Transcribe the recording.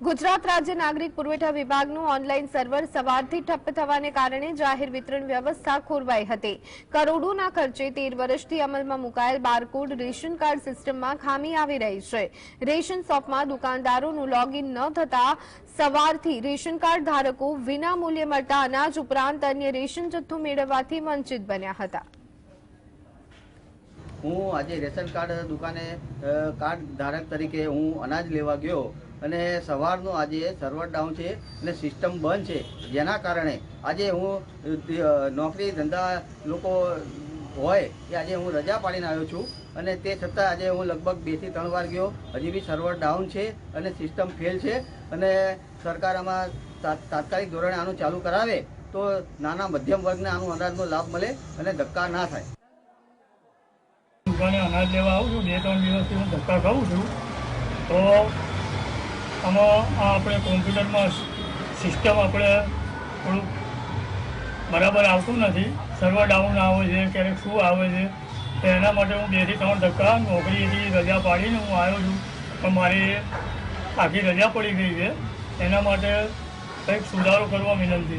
ગુજરાત રાજ્ય નાગરિક પુરવઠા વિભાગનું ઓનલાઈન સર્વર સવારથી ઠપ્પ થવાને કારણે જાહેર વિતરણ વ્યવસ્થા ખોરવાઈ હતી. કરોડોના ખર્ચે તેર વર્ષથી અમલમાં મુકાયેલ બારકોડ રેશન કાર્ડ સિસ્ટમમાં ખામી આવી રહી છે. રેશન શોપમાં દુકાનદારોનું લોગિન ન થતા સવારથી રેશન કાર્ડ ધારકો વિના મૂલ્યે મળતા અનાજ ઉપરાંત અન્ય રેશન જથ્થો મેળવવાથી વંચિત બન્યા હતા. હું આજે રેશન કાર્ડ દુકાને કાર્ડ ધારક તરીકે હું અનાજ લેવા ગયો અને સવારનું આજે સર્વર ડાઉન છે અને સિસ્ટમ બંધ છે. જેના કારણે આજે હું નોકરી ધંધા લોકો હોય કે આજે હું રજા પાડીને આવ્યો છું. અને તે છતાં આજે હું લગભગ બેથી ત્રણ વાર ગયો. હજી બી સર્વર ડાઉન છે અને સિસ્ટમ ફેલ છે. અને સરકાર આમાં તાત્કાલિક ધોરણે આનું ચાલુ કરાવે તો નાના મધ્યમ વર્ગને આનું અનાજનો લાભ મળે અને ધક્કા ના થાય. અનાજ લેવા આવું છું, બે ત્રણ દિવસથી હું ધક્કા ખાઉં છું. તો આમાં આપણે કોમ્પ્યુટરમાં સિસ્ટમ આપણે થોડુંક બરાબર આવતું નથી. સર્વર ડાઉન આવે છે, ક્યારેક શું આવે છે. તો એના માટે હું બેથી ત્રણ ધક્કા નોકરીથી રજા પાડીને હું આવ્યો છું. પણ મારી આખી રજા પડી ગઈ છે. એના માટે કંઈક સુધારો કરવા વિનંતી